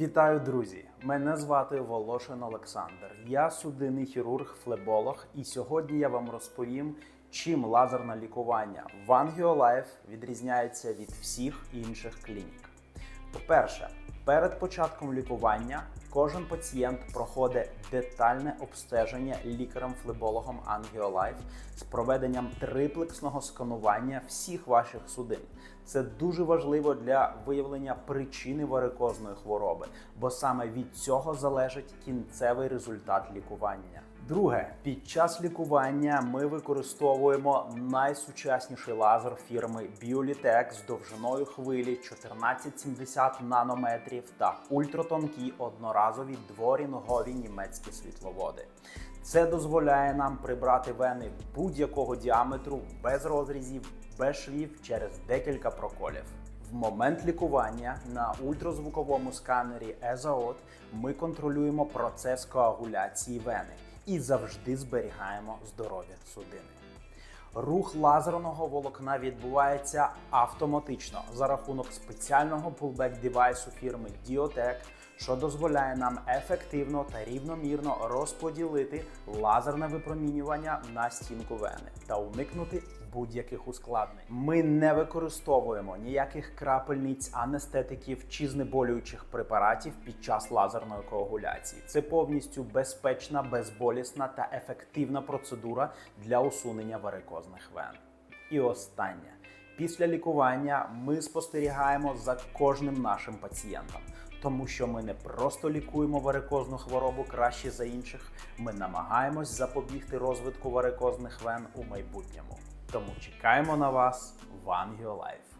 Вітаю, друзі! Мене звати Волошин Олександр. Я судинний хірург, флеболог, і сьогодні я вам розповім, чим лазерне лікування в Angio відрізняється від всіх інших клінік. По-перше, перед початком лікування кожен пацієнт проходить детальне обстеження лікарем-флебологом AngioLife з проведенням триплексного сканування всіх ваших судин. Це дуже важливо для виявлення причини варикозної хвороби, бо саме від цього залежить кінцевий результат лікування. Друге, під час лікування ми використовуємо найсучасніший лазер фірми Biolitech з довжиною хвилі 1470 нанометрів та ультратонкі одноразові дворінгові німецькі світловоди. Це дозволяє нам прибрати вени будь-якого діаметру без розрізів, без швів через декілька проколів. В момент лікування на ультразвуковому сканері EZOT ми контролюємо процес коагуляції вени і завжди зберігаємо здоров'я судини. Рух лазерного волокна відбувається автоматично за рахунок спеціального пулбек девайсу фірми Діотек, що дозволяє нам ефективно та рівномірно розподілити лазерне випромінювання на стінку вени та уникнути будь-яких ускладнень. Ми не використовуємо ніяких крапельниць, анестетиків чи знеболюючих препаратів під час лазерної коагуляції. Це повністю безпечна, безболісна та ефективна процедура для усунення варикозних вен. І останнє. Після лікування ми спостерігаємо за кожним нашим пацієнтом, тому що ми не просто лікуємо варикозну хворобу краще за інших, ми намагаємось запобігти розвитку варикозних вен у майбутньому. Тому чекаємо на вас в AngioLife.